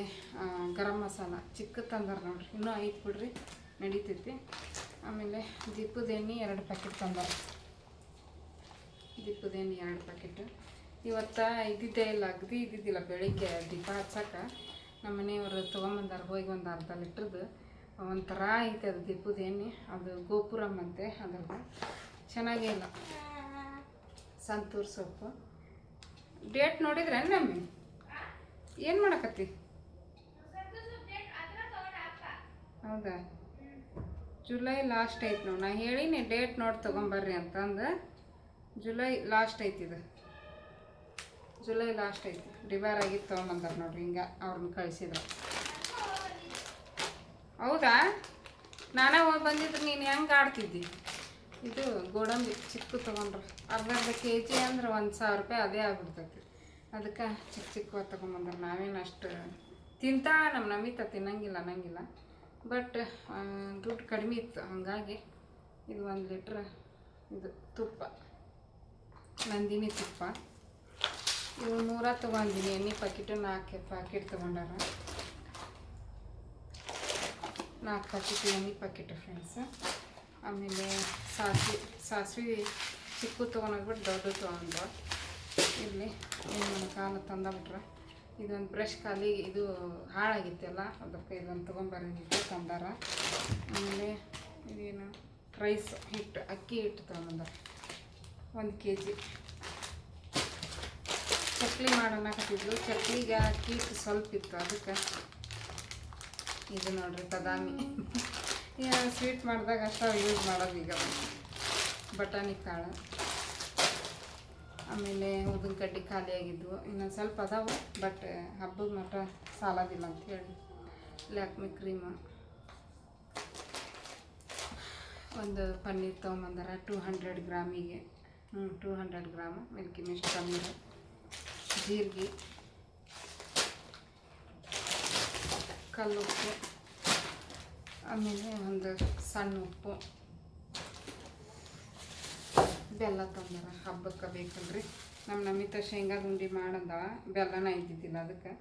S1: ಗರಂ ಮಸಾಲ. ಚಿಕ್ಕ ತಂದಾರ ನೋಡ್ರಿ. ಇನ್ನೂ ಐತೆ ಬಿಡ್ರಿ, ನಡೀತೈತಿ. ಆಮೇಲೆ ದೀಪದ ಎಣ್ಣೆ ಎರಡು ಪ್ಯಾಕೆಟ್ ತಂದಾರ. ದೀಪದ ಎಣ್ಣೆ ಎರಡು ಪ್ಯಾಕೆಟ್ ಇವತ್ತು ಇದ್ದಿದ್ದೇ ಇಲ್ಲ, ಅಗದಿ ಇದ್ದಿದ್ದಿಲ್ಲ. ಬೆಳಿಗ್ಗೆ ದೀಪ ಹಚ್ಚಕ್ಕೆ ನಮ್ಮ ಮನೆಯವರು ತೊಗೊಂಬಂದಾರ, ಹೋಗಿ ಒಂದು ಅರ್ಧ ಲೀಟ್ರದ್ದು. ಒಂಥರ ಐತೆ ಅದು ದೀಪದ ಎಣ್ಣೆ. ಅದು ಗೋಪುರಮ್ ಅಂತೆ ಅದ್ರದ್ದು. ಚೆನ್ನಾಗೇ ಇಲ್ಲ. ಸಂತೂರ್ ಸೊಪ್ಪು. ಡೇಟ್ ನೋಡಿದ್ರೆ ನಮ್ಮಿ ಏನು ಮಾಡಕತ್ತಿ? ಹೌದಾ? ಜುಲೈ ಲಾಸ್ಟ್ ಐತೆ ನೋಡಿ. ನಾ ಹೇಳಿನಿ ಡೇಟ್ ನೋಡಿ ತೊಗೊಂಬರ್ರಿ ಅಂತಂದು. ಜುಲೈ ಲಾಸ್ಟ್ ಐತಿ ಇದು. ಜುಲೈ ಲಾಸ್ಟ್ ಐತಿ. ಡಿವೈರ್ ಆಗಿತ್ತು ತೊಗೊಂಬಂದಾರ ನೋಡ್ರಿ, ಹಿಂಗೆ ಅವ್ರನ್ನ ಕಳಿಸಿದ್ರು. ಹೌದಾ? ನಾನೇ ಹೋಗಿ ಬಂದಿದ್ರೆ ನೀನು ಹೆಂಗೆ ಆಡ್ತಿದ್ದಿ? ಇದು ಗೋಡಂಬಿ ಚಿಕ್ಕ ತೊಗೊಂಡ್ರೆ. ಅರ್ಧ ಅರ್ಧ ಕೆ ಜಿ ಅಂದ್ರೆ ಒಂದು ಸಾವಿರ ರೂಪಾಯಿ ಅದೇ ಆಗ್ಬಿಡ್ತೈತಿ. ಅದಕ್ಕೆ ಚಿಕ್ಕ ಚಿಕ್ಕ ತೊಗೊಂಬಂದ್ರೆ. ನಾವೇನು ಅಷ್ಟು ತಿಂತಾ ನಮ್ಮ ನಮಿತ ತಿನ್ನಂಗಿಲ್ಲ, ಅನ್ನಂಗಿಲ್ಲ. ಬಟ್ ದುಡ್ಡು ಕಡಿಮೆ ಇತ್ತು. ಹಾಗಾಗಿ ಇದು ಒಂದು ಲೀಟ್ರ್ ಇದು ತುಪ್ಪ. ನಂದಿನಿ ತುಪ್ಪ. ಇವು ನೂರ ತೊಗೊಂಡಿನಿ, ಎಣ್ಣೆ ಪ್ಯಾಕೆಟ್ ನಾಲ್ಕು ಪ್ಯಾಕೆಟ್ ತೊಗೊಂಡಾರ. ನಾಲ್ಕು ಪ್ಯಾಕೆಟ್ ಎಣ್ಣೆ ಪ್ಯಾಕೆಟ್ ಫ್ರೆಂಡ್ಸ್ ಆಮೇಲೆ ಸಾಸಿವೆ ಸಾಸಿವೆ ಚಿಕ್ಕ ತೊಗೊಂಡೋಗ್ಬಿಟ್ಟು ದೊಡ್ಡ ತೊಗೊಂಡ್ರು. ಇಲ್ಲಿ ಇನ್ನೊಂದು ಕಾಲು ತಂದಾಬಿಟ್ರೆ. ಇದೊಂದು ಬ್ರಷ್ ಖಾಲಿ, ಇದು ಹಾಳಾಗಿತ್ತಲ್ಲ ಅದಕ್ಕೆ ಇದೊಂದು ತೊಗೊಂಬರಂದಿದ್ದು ತಂದಾರ. ಆಮೇಲೆ ಇದೇನು ರೈಸ್ ಹಿಟ್ಟು, ಅಕ್ಕಿ ಹಿಟ್ಟು ತೊಗೊಂಬಂದಾರ. ಒಂದು ಕೆ ಜಿ ಚಕ್ಲಿ ಮಾಡೋಣಕತ್ತಿದ್ಲು ಚಕ್ಲಿಗೆ ಕೀಟ್ ಸ್ವಲ್ಪ ಇತ್ತು ಅದಕ್ಕೆ. ಇದು ನೋಡ್ರಿ ಬದಾಮಿ. ಸ್ವೀಟ್ ಮಾಡಿದಾಗ ಅಷ್ಟು ಯೂಸ್ ಮಾಡೋದು ಈಗ. ಬಟಾಣಿ ಕಾಳು. ಆಮೇಲೆ ಉದ್ದಿನ ಕಡ್ಡಿ ಖಾಲಿ ಆಗಿದ್ವು. ಇನ್ನೊಂದು ಸ್ವಲ್ಪ ಅದಾವು ಬಟ್ ಹಬ್ಬದ ಮಟ್ಟ ಸಾಲೋದಿಲ್ಲ ಅಂತ ಹೇಳಿ. ಲ್ಯಾಕ್ಮಿ ಕ್ರೀಮು. ಒಂದು ಪನ್ನೀರ್ ತೊಗೊಂಬಂದಾರ ಟೂ ಹಂಡ್ರೆಡ್ ಗ್ರಾಮಿಗೆ. ಹ್ಞೂ two hundred gram. Milky Mist paneer. ಜೀರಿಗೆ, ಕಲ್ಲುಪ್ಪು, ಆಮೇಲೆ ಒಂದು ಸಣ್ಣ ಉಪ್ಪು, ಬೆಲ್ಲ ತಂದಾರ ಹಬ್ಬಕ್ಕೆ ಬೇಕಲ್ರಿ. ನಮ್ಮ ನಮಿತ ಶೇಂಗಾದ ಉಂಡೆ ಮಾಡಂದ, ಬೆಲ್ಲನ ಇದ್ದಿದ್ದಿಲ್ಲ ಅದಕ್ಕೆ.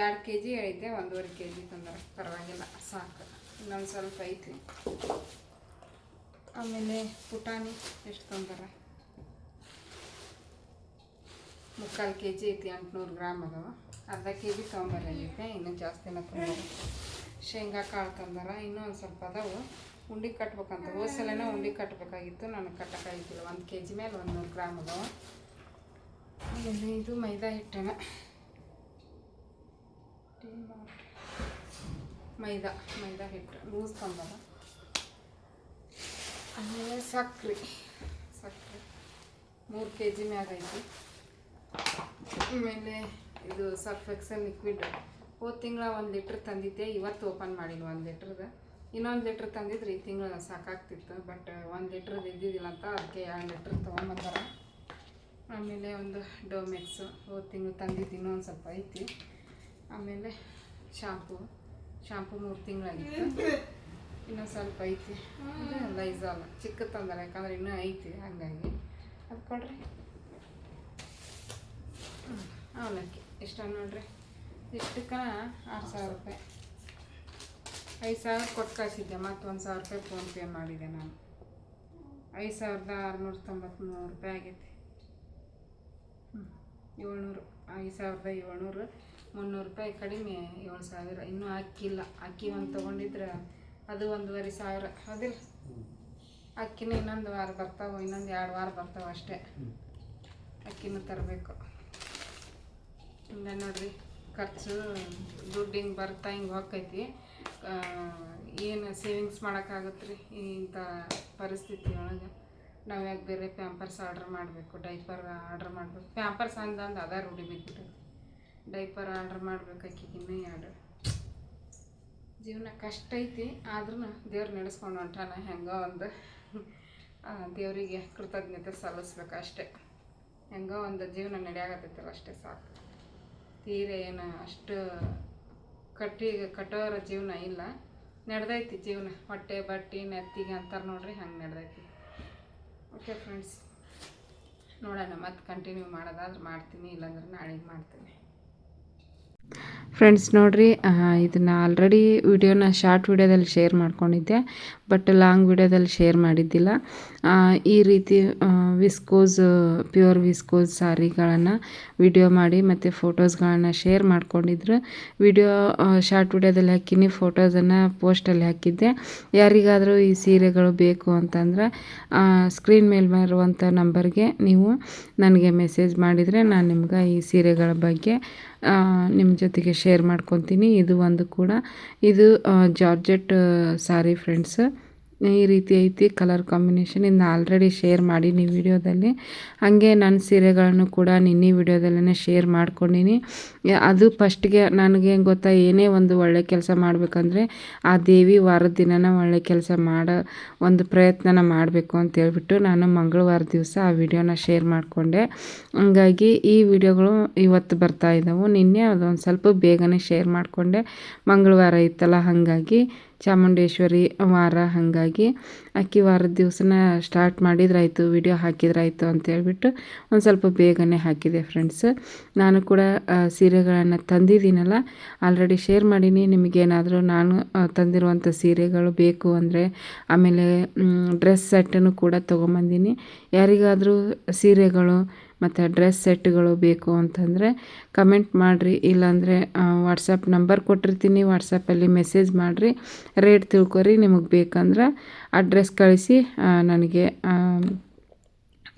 S1: ಎರಡು ಕೆ ಜಿ ಐತೆ, ಒಂದೂವರೆ ಕೆ ಜಿ ತಂದಾರ. ಪರವಾಗಿಲ್ಲ, ಸಾಕು. ಇನ್ನೊಂದು ಸ್ವಲ್ಪ ಐತಿ ಆಮೇಲೆ ಪುಟಾಣಿ ಎಷ್ಟು ತಂದಾರ? ಮುಕ್ಕಾಲು ಕೆ ಜಿ ಐತಿ, ಎಂಟುನೂರು ಗ್ರಾಮ್ ಅದಾವ. ಅರ್ಧ ಕೆ ಜಿ ತೊಗೊಂಬರೈತೆ ಇನ್ನೂ ಜಾಸ್ತಿನ ತೊಗೊಂಡು ಶೇಂಗಾ ಕಾಳು ತಂದಾರ, ಇನ್ನೂ ಒಂದು ಸ್ವಲ್ಪ ಅದಾವು. ಉಂಡೆ ಕಟ್ಬೇಕಂತ ಹೋದ ಉಂಡಿ ಕಟ್ಟಬೇಕಾಗಿತ್ತು ನನಗೆ ಕಟ್ಟಕ್ಕಾಗಿದ್ದಿಲ್ಲ. ಒಂದು ಕೆ ಜಿ ಮೇಲೆ ಒಂದು ನೂರು ಗ್ರಾಮ್ ಅದಾವ. ಇದು ಮೈದಾ ಹಿಟ್ಟನ. ಮೈದಾ ಮೈದಾ ಹಿಟ್ಟು, ಲೂಸ್ ತಂದಾರ. ಆಮೇಲೆ ಸಕ್ಕರೆ ಸಕ್ಕರೆ ಮೂರು ಕೆ ಜಿ ಮ್ಯಾಗ ಐತಿ. ಆಮೇಲೆ ಇದು ಸರ್ಫ್ ಎಕ್ಸೆಲ್ ಲಿಕ್ವಿಡ್ ಹೋದ ತಿಂಗಳ ಒಂದು ಲೀಟ್ರ್ ತಂದಿದ್ದೆ, ಇವತ್ತು ಓಪನ್ ಮಾಡಿಲ್ಲ ಒಂದು ಲೀಟ್ರದ ಇನ್ನೊಂದು ಲೀಟ್ರ್ ತಂದಿದ್ರೆ ಈ ತಿಂಗಳ ಸಾಕಾಗ್ತಿತ್ತು ಬಟ್ ಒಂದು ಲೀಟ್ರದ್ದು ಇದ್ದಿದ್ದಿಲ್ಲ ಅಂತ ಅದಕ್ಕೆ ಎರಡು ಲೀಟ್ರ್ ತೊಗೊಂಬಂದಾರ. ಆಮೇಲೆ ಒಂದು ಡೋಮೆಕ್ಸು ಹೋದ ತಿಂಗಳು ತಂದಿದ್ದು ಇನ್ನೊಂದು ಸ್ವಲ್ಪ ಐತಿ. ಆಮೇಲೆ ಶಾಂಪು ಶಾಂಪು ಮೂರು ತಿಂಗಳಾಗಿತ್ತು. ಇನ್ನೂ ಸ್ವಲ್ಪ ಐತಿ. ಲೈಜಾಲ್ ಚಿಕ್ಕ ತಂದಾರ, ಯಾಕಂದ್ರೆ ಇನ್ನೂ ಐತಿ, ಹಾಗಾಗಿ. ಅದು ಕೊಡ್ರಿ ಅವಲಕ್ಕಿ ಇಷ್ಟ ನೋಡ್ರಿ. ಇಷ್ಟಕ್ಕೆ ಆರು ಸಾವಿರ ರೂಪಾಯಿ. ಐದು ಸಾವಿರ ಕೊಟ್ಟು ಕಳಿಸಿದ್ದೆ ಮತ್ತು ಒಂದು ಸಾವಿರ ರೂಪಾಯಿ ಫೋನ್ಪೇ ಮಾಡಿದೆ ನಾನು. ಐದು ಸಾವಿರದ ಆರುನೂರ ತೊಂಬತ್ತ್ಮೂರು ರೂಪಾಯಿ ಆಗೈತಿ. ಹ್ಞೂ ಏಳ್ನೂರು ಐದು ಸಾವಿರದ ಏಳ್ನೂರು ಮುನ್ನೂರು ರೂಪಾಯಿ ಕಡಿಮೆ ಏಳು ಸಾವಿರ. ಇನ್ನೂ ಅಕ್ಕಿಲ್ಲ ಅಕ್ಕಿ ಒಂದು ತೊಗೊಂಡಿದ್ರೆ ಅದು ಒಂದೂವರೆ ಸಾವಿರ. ಹೌದಿಲ್ಲ? ಅಕ್ಕಿನ ಇನ್ನೊಂದು ವಾರ ಬರ್ತಾವೆ ಇನ್ನೊಂದು ಎರಡು ವಾರ ಬರ್ತಾವೆ ಅಷ್ಟೇ. ಅಕ್ಕಿನೂ ತರಬೇಕು. ಹಿಂಗೆ ನೋಡ್ರಿ, ಖರ್ಚು, ದುಡ್ಡು ಹಿಂಗೆ ಬರ್ತಾ ಹಿಂಗೆ ಹೋಗ್ತೈತಿ. ಏನು ಸೇವಿಂಗ್ಸ್ ಮಾಡೋಕ್ಕಾಗತ್ತೆ ರೀ ಇಂಥ ಪರಿಸ್ಥಿತಿ ಒಳಗೆ? ನಾವು ಯಾಕೆ ಬೇರೆ ಪ್ಯಾಂಪರ್ಸ್ ಆರ್ಡ್ರ್ ಮಾಡಬೇಕು ಡೈಪರ್ ಆರ್ಡ್ರ್ ಮಾಡಬೇಕು? ಪ್ಯಾಂಪರ್ಸ್ ಅಂದಂದು ಅದ ರೂಢಿ ಬಿದ್ಬಿಟ್ಟು ಡೈಪರ್ ಆರ್ಡ್ರ್ ಮಾಡ್ಬೇಕು ಆಕಿಗೆ ಇನ್ನೂ ಎರಡು ಜೀವನ ಕಷ್ಟ ಐತಿ ಆದ್ರೂ ದೇವ್ರು ನಡೆಸ್ಕೊಂಡು ಹೊಂಟಾನ ಹೆಂಗೋ ಒಂದು. ದೇವರಿಗೆ ಕೃತಜ್ಞತೆ ಸಲ್ಲಿಸ್ಬೇಕು ಅಷ್ಟೇ. ಹೆಂಗೋ ಒಂದು ಜೀವನ ನಡೆಯಾಗತ್ತೈತಲ್ಲ ಅಷ್ಟೇ ಸಾಕು. ತೀರ ಏನು ಅಷ್ಟು ಕಟ್ಟಿ ಕಟ್ಟೋರ ಜೀವನ ಇಲ್ಲ. ನಡೆದೈತಿ ಜೀವನ. ಹೊಟ್ಟೆ, ಬಟ್ಟೆ, ನೆತ್ತಿಗೆ ಅಂತಾರೆ ನೋಡ್ರಿ ಹಂಗೆ ನಡೆದೈತಿ. ಓಕೆ ಫ್ರೆಂಡ್ಸ್ ನೋಡೋಣ ಮತ್ತೆ ಕಂಟಿನ್ಯೂ ಮಾಡೋದಾದ್ರೆ ಮಾಡ್ತೀನಿ ಇಲ್ಲಾಂದ್ರೆ ನಾಳೆಗೆ ಮಾಡ್ತೀನಿ. ಫ್ರೆಂಡ್ಸ್ ನೋಡಿರಿ ಇದನ್ನು ಆಲ್ರೆಡಿ ವಿಡಿಯೋನ ಶಾರ್ಟ್ ವಿಡಿಯೋದಲ್ಲಿ ಶೇರ್ ಮಾಡ್ಕೊಂಡಿದ್ದೆ ಬಟ್ ಲಾಂಗ್ ವಿಡಿಯೋದಲ್ಲಿ ಶೇರ್ ಮಾಡಿದ್ದಿಲ್ಲ. ಈ ರೀತಿ ವಿಸ್ಕೋಸ್ ಪ್ಯೂರ್ ವಿಸ್ಕೋಸ್ ಸಾರಿಗಳನ್ನು ವಿಡಿಯೋ ಮಾಡಿ ಮತ್ತು ಫೋಟೋಸ್ಗಳನ್ನು ಶೇರ್ ಮಾಡ್ಕೊಂಡಿದ್ರು. ವಿಡಿಯೋ ಶಾರ್ಟ್ ವಿಡಿಯೋದಲ್ಲಿ ಹಾಕಿನಿ ಫೋಟೋಸನ್ನು ಪೋಸ್ಟಲ್ಲಿ ಹಾಕಿದ್ದೆ. ಯಾರಿಗಾದರೂ ಈ ಸೀರೆಗಳು ಬೇಕು ಅಂತಂದ್ರೆ ಸ್ಕ್ರೀನ್ ಮೇಲೆ ಬರುವಂಥ ನಂಬರ್ಗೆ ನೀವು ನನಗೆ ಮೆಸೇಜ್ ಮಾಡಿದರೆ ನಾನು ನಿಮ್ಗೆ ಈ ಸೀರೆಗಳ ಬಗ್ಗೆ ನಿಮ್ಮ ಜೊತೆಗೆ ಶೇರ್ ಮಾಡ್ಕೊತೀನಿ. ಇದು ಒಂದು ಕೂಡ. ಇದು ಜಾರ್ಜೆಟ್ ಸ್ಯಾರಿ ಫ್ರೆಂಡ್ಸ್ ಈ ರೀತಿ ಐತಿ ಕಲರ್ ಕಾಂಬಿನೇಷನ್ ಇನ್ನು ಆಲ್ರೆಡಿ ಶೇರ್ ಮಾಡೀನಿ ವಿಡಿಯೋದಲ್ಲಿ. ಹಾಗೆ ನನ್ನ ಸೀರೆಗಳನ್ನು ಕೂಡ ನಿನ್ನೆ ವಿಡಿಯೋದಲ್ಲೇ ಶೇರ್ ಮಾಡ್ಕೊಂಡೀನಿ. ಅದು ಫಸ್ಟ್ಗೆ ನನಗೆ ಗೊತ್ತಾ, ಏನೇ ಒಂದು ಒಳ್ಳೆ ಕೆಲಸ ಮಾಡಬೇಕಂದ್ರೆ ಆ ದೇವಿ ವಾರದ ದಿನನ ಒಳ್ಳೆ ಕೆಲಸ ಮಾಡೋ, ಒಂದು ಪ್ರಯತ್ನನ ಮಾಡಬೇಕು ಅಂತ ಹೇಳ್ಬಿಟ್ಟು ನಾನು ಮಂಗಳವಾರ ದಿವಸ ಆ ವಿಡಿಯೋನ ಶೇರ್ ಮಾಡಿಕೊಂಡೆ. ಹಂಗಾಗಿ ಈ ವಿಡಿಯೋಗಳು ಇವತ್ತು ಬರ್ತಾ ಇದ್ದಾವೆ ನಿನ್ನೆ ಅದೊಂದು ಸ್ವಲ್ಪ ಬೇಗನೆ ಶೇರ್ ಮಾಡಿಕೊಂಡೆ. ಮಂಗಳವಾರ ಇತ್ತಲ್ಲ, ಹಾಗಾಗಿ ಚಾಮುಂಡೇಶ್ವರಿ ವಾರ, ಹಾಗಾಗಿ ಅಕ್ಕಿ ವಾರದ ದಿವಸನ ಸ್ಟಾರ್ಟ್ ಮಾಡಿದ್ರಾಯಿತು ವಿಡಿಯೋ ಹಾಕಿದ್ರಾಯಿತು ಅಂತ ಹೇಳ್ಬಿಟ್ಟು ಒಂದು ಸ್ವಲ್ಪ ಬೇಗನೆ ಹಾಕಿದೆ ಫ್ರೆಂಡ್ಸ್ ನಾನು ಕೂಡ ಸೀರೆಗಳನ್ನು ತಂದಿದ್ದೀನಲ್ಲ ಆಲ್ರೆಡಿ ಶೇರ್ ಮಾಡೀನಿ. ನಿಮಗೇನಾದರೂ ನಾನು ತಂದಿರುವಂಥ ಸೀರೆಗಳು ಬೇಕು ಅಂದರೆ, ಆಮೇಲೆ ಡ್ರೆಸ್ ಸೆಟ್ಟನ್ನು ಕೂಡ ತೊಗೊಂಬಂದೀನಿ. ಯಾರಿಗಾದರೂ ಸೀರೆಗಳು ಮತ್ತು ಡ್ರೆಸ್ ಸೆಟ್ಗಳು ಬೇಕು ಅಂತಂದರೆ ಕಮೆಂಟ್ ಮಾಡಿರಿ. ಇಲ್ಲಾಂದರೆ ವಾಟ್ಸಪ್ ನಂಬರ್ ಕೊಟ್ಟಿರ್ತೀನಿ. ವಾಟ್ಸಪ್ಪಲ್ಲಿ ಮೆಸೇಜ್ ಮಾಡಿರಿ. ರೇಟ್ ತಿಳ್ಕೊರಿ. ನಿಮಗೆ ಬೇಕಂದ್ರೆ ಅಡ್ರೆಸ್ ಕಳಿಸಿ. ನನಗೆ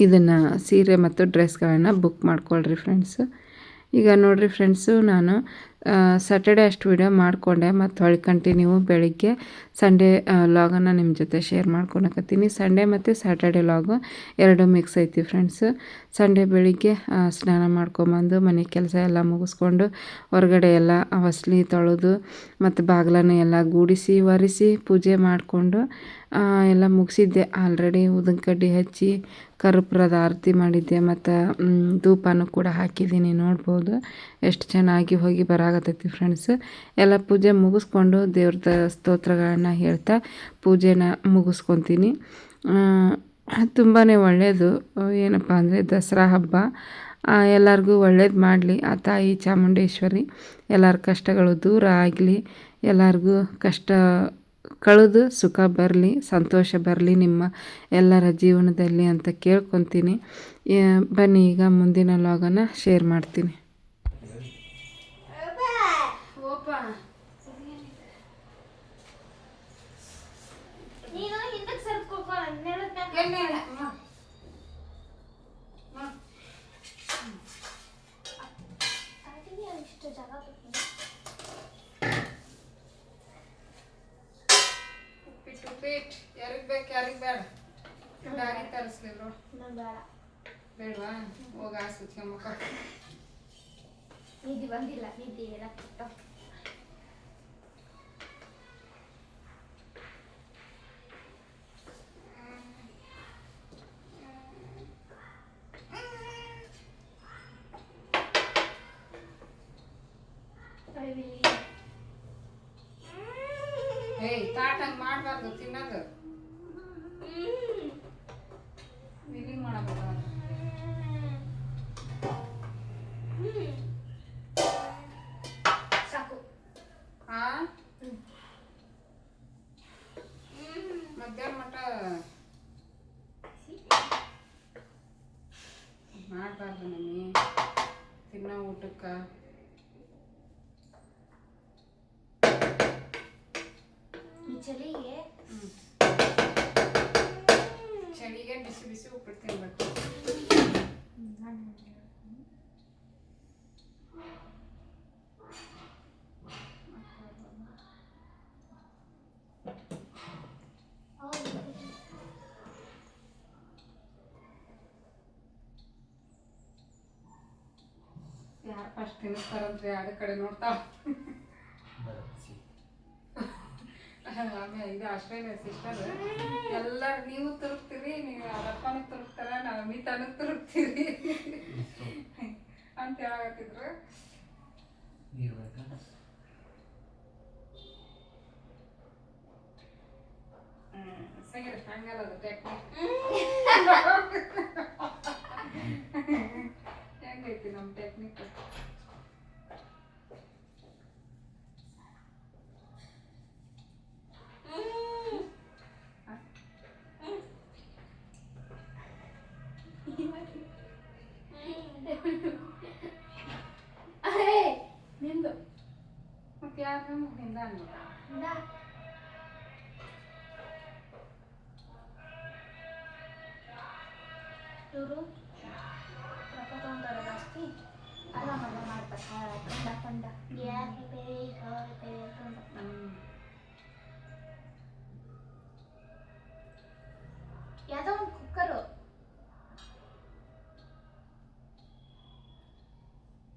S1: ಇದನ್ನು ಸೀರೆ ಮತ್ತು ಡ್ರೆಸ್ಗಳನ್ನು ಬುಕ್ ಮಾಡ್ಕೊಳ್ರಿ ಫ್ರೆಂಡ್ಸು ಈಗ ನೋಡಿರಿ ಫ್ರೆಂಡ್ಸು ನಾನು ಸ್ಯಾಟರ್ಡೆ ಅಷ್ಟು ವಿಡಿಯೋ ಮಾಡಿಕೊಂಡೆ, ಮತ್ತು ಹೊಳೆ ಕಂಟಿನ್ಯೂ ಬೆಳಿಗ್ಗೆ ಸಂಡೇ ಲಾಗನ್ನು ನಿಮ್ಮ ಜೊತೆ ಶೇರ್ ಮಾಡ್ಕೊಳಕತ್ತೀನಿ. ಸಂಡೇ ಮತ್ತು ಸ್ಯಾಟರ್ಡೆ ಲಾಗು ಎರಡು ಮಿಕ್ಸ್ ಐತಿ ಫ್ರೆಂಡ್ಸು ಸಂಡೇ ಬೆಳಿಗ್ಗೆ ಸ್ನಾನ ಮಾಡ್ಕೊಂಬಂದು, ಮನೆ ಕೆಲಸ ಎಲ್ಲ ಮುಗಿಸ್ಕೊಂಡು ಹೊರಗಡೆ ಎಲ್ಲ ವಸ್ಲಿ ತೊಳೆದು, ಮತ್ತು ಬಾಗಿಲನ್ನು ಎಲ್ಲ ಗೂಡಿಸಿ, ಒರೆಸಿ ಪೂಜೆ ಮಾಡಿಕೊಂಡು ಎಲ್ಲ ಮುಗಿಸಿದ್ದೆ. ಆಲ್ರೆಡಿ ಉದ್ದಿನ ಕಡ್ಡಿ ಹಚ್ಚಿ, ಕರ್ಪುರದ ಆರತಿ ಮಾಡಿದ್ದೆ, ಮತ್ತು ಧೂಪನೂ ಕೂಡ ಹಾಕಿದ್ದೀನಿ ನೋಡ್ಬೋದು. ಎಷ್ಟು ಚೆನ್ನಾಗಿ ಹೋಗಿ ಬರಾಗತ್ತೈತಿ ಫ್ರೆಂಡ್ಸ್ ಎಲ್ಲ ಪೂಜೆ ಮುಗಿಸ್ಕೊಂಡು ದೇವ್ರದ ಸ್ತೋತ್ರಗಳನ್ನು ಹೇಳ್ತಾ ಪೂಜೆನ ಮುಗಿಸ್ಕೊತೀನಿ. ತುಂಬಾ ಒಳ್ಳೆಯದು ಏನಪ್ಪ ಅಂದರೆ ದಸರಾ ಹಬ್ಬ. ಎಲ್ಲರಿಗೂ ಒಳ್ಳೇದು ಮಾಡಲಿ. ಆ ತಾಯಿ ಚಾಮುಂಡೇಶ್ವರಿ, ಎಲ್ಲರ ಕಷ್ಟಗಳು ದೂರ ಆಗಲಿ. ಎಲ್ಲರಿಗೂ ಕಷ್ಟ, ಕಳೆದು ಸುಖ ಬರಲಿ, ಸಂತೋಷ ಬರಲಿ ನಿಮ್ಮ ಎಲ್ಲರ ಜೀವನದಲ್ಲಿ ಅಂತ ಕೇಳ್ಕೊತೀನಿ. ಬನ್ನಿ ಈಗ ಮುಂದಿನ ಲಾಗನ್ನು ಶೇರ್ ಮಾಡ್ತೀನಿ.
S2: ನೀನು ಹಿಂದಕ್ಕೆ ಸರ್ಕೋಕೋ ಇಷ್ಟು ಜಾಗ.
S1: ಉಪ್ಪಿಟ್ಟು ಉಪ್ಪಿಟ್ಟು. ಯಾರಿಗೆ ಬೇಕು ಯಾರಿಗೆ ಬೇಡ. ಬ್ಯಾಗಿ ತರಿಸ್ಲಿ ನೋಡು
S2: ನಂಗ್ ಬೇಡ.
S1: ಬೇಡವಾ? ಹೋಗಿ ಆಸ್ಪತ್ರೆಗೆ
S2: ನಿಧಿ ಬಂದಿಲ್ಲ ನಿಧಿ ಎಲ್ಲ
S1: ಊಟಕ್ಕೆ
S2: ಈ ಚಳಿಗೆ
S1: ಚಳಿಗೆ ಬಿಸಿ ಬಿಸಿ ಉಪ್ಪಿಟ್ಟು ತಿನ್ಬೇಕು ಯಾರು ಆ ಕಡೆ ನೋಡ್ತಾ ಆಮೇಲೆ ಇದು ಅಷ್ಟೇ ಸಿಸ್ಟರ್ ಎಲ್ಲರೂ ನೀವು ತುರುಕ್ತೀರಿ, ನೀವು ಅದಪ್ಪನೂ ತಿರುಗ್ತಾರ ನಾವು ಮಿತಾನು ತುರುಕ್ತೀರಿ. ಅಂತ ಹೇಳಾಕತ್ತಿದ್ರು
S3: ಸಂಗೀತ
S1: ಸರಿ, ಹಂಗಲ್ಲ ಅದು ಟೆಕ್ನಿಕ್ ಯಾರು ಹಿಂದ ಅನ್ನೋದು
S2: ಇಂದ. ಇವ್ರು ರೊಕ್ಕ ತಗೊಂತಾರೆ ಜಾಸ್ತಿ ಆರಾಮಲ್ಲ ಮಾಡ್ತಾರೆ ಪಂಡ ಪಂಡ ಗ್ಯಾಸ್ ರಿಪೇರಿ ಕಾರ್ ರಿಪೇರಿ ಅಂತ
S1: ಹ್ಮ್.
S2: ಯಾವುದೋ ಒಂದು ಕುಕ್ಕರು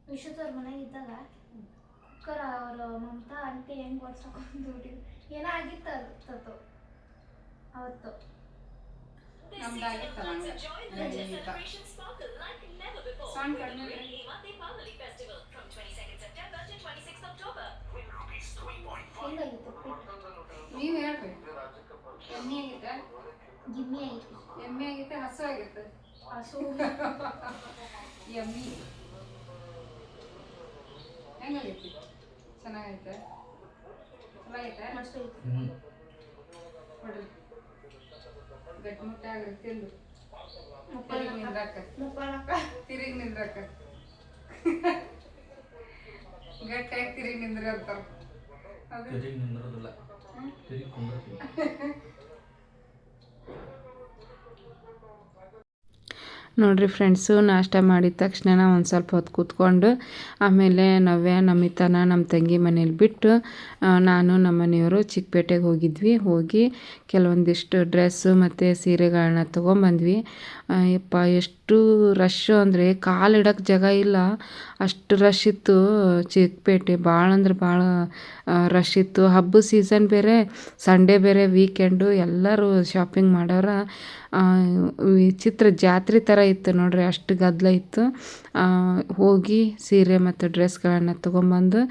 S2: ವಿಶ್ವದವ್ರ ಮನೆಗೆ ಇದ್ದಾಗ ಕುಕ್ಕರ್ ಅವ್ರ ಮಮತಾ ಆಂಟಿ ಹೆಂಗ್ ಓಡ್ಸ್ಕೊಂಡು ಏನೋ ಆಗಿತ್ತು ಅದು ಅವತ್ತು. ಹೆಂಗಾಗಿತ್ತು
S1: ನೀವು ಹೇಳ್ರಿ. ಎಮ್ಮೆ ಆಗೈತೆ
S2: ಗಿಮ್ಮಿ ಆಗಿತ್ತು?
S1: ಎಮ್ಮೆ ಆಗೈತೆ ಹಸು ಆಗೈತೆ
S2: ಹಸು.
S1: ಎಮ್ಮಿ. ಹೆಂಗಾಗೈತಿ ಚೆನ್ನಾಗೈತೆ ಚಲೋ ಐತೆ
S2: ಮಸ್ತ್ ಐತಿ
S3: ಹ್ಞೂ
S1: ಕೊಡ್ರಿ ಗಟ್ಟಿಮುಟ್ಟ ಆಗ್ರಿ ತಿಂದು ತಿರುಗಿ ನಿಂದ್ರಾಕ
S2: ಮುಕ್ಕಾಲಕ್ಕ
S1: ತಿರುಗಿ ನಿಂದ್ರಾಕ ಗಟ್ಟಿಯಾಗಿ ತಿರುಗಿ ನಿಂದ್ರಿ ಅಂತಾರ ಅದು
S3: ತಿರುಗಿ ನಿಂದಿರೋದಿಲ್ಲ ತಿರುಗಿ ಕುಂದಿರ್ತೀವಿ
S1: ನೋಡಿರಿ ಫ್ರೆಂಡ್ಸು ನಾಷ್ಟ ಮಾಡಿದ ತಕ್ಷಣ ಒಂದು ಸ್ವಲ್ಪ ಹೊತ್ತು ಕೂತ್ಕೊಂಡು, ಆಮೇಲೆ ನವ್ಯ, ನಮಿತನ ನಮ್ಮ ತಂಗಿ ಮನೇಲಿ ಬಿಟ್ಟು ನಾನು ನಮ್ಮ ಮನೆಯವರು ಚಿಕ್ಕಪೇಟೆಗೆ ಹೋಗಿದ್ವಿ. ಹೋಗಿ ಕೆಲವೊಂದಿಷ್ಟು ಡ್ರೆಸ್ಸು ಮತ್ತು ಸೀರೆಗಳನ್ನ ತೊಗೊಂಬಂದ್ವಿ. ಆ, ಯಪ್ಪ ಎಷ್ಟು ರಶ್ಶು ಅಂದರೆ ಕಾಲು ಇಡೋಕ್ಕೆ ಜಾಗ ಇಲ್ಲ. ಅಷ್ಟು ರಶ್ ಇತ್ತು ಚಿಕ್ಕಪೇಟೆ. ಭಾಳ ಅಂದ್ರೆ ಭಾಳ ರಶ್ ಇತ್ತು. ಹಬ್ಬದ ಸೀಸನ್ ಬೇರೆ ಸಂಡೇ ಬೇರೆ ವೀಕೆಂಡು ಎಲ್ಲರೂ ಶಾಪಿಂಗ್ ಮಾಡೋರ. ವಿಚಿತ್ರ ಜಾತ್ರೆ ಥರ ಇತ್ತು ನೋಡ್ರಿ ಅಷ್ಟು ಗದ್ದಲ ಇತ್ತು. ಹೋಗಿ ಸೀರೆ ಮತ್ತು ಡ್ರೆಸ್ಗಳನ್ನು ತೊಗೊಂಬಂದು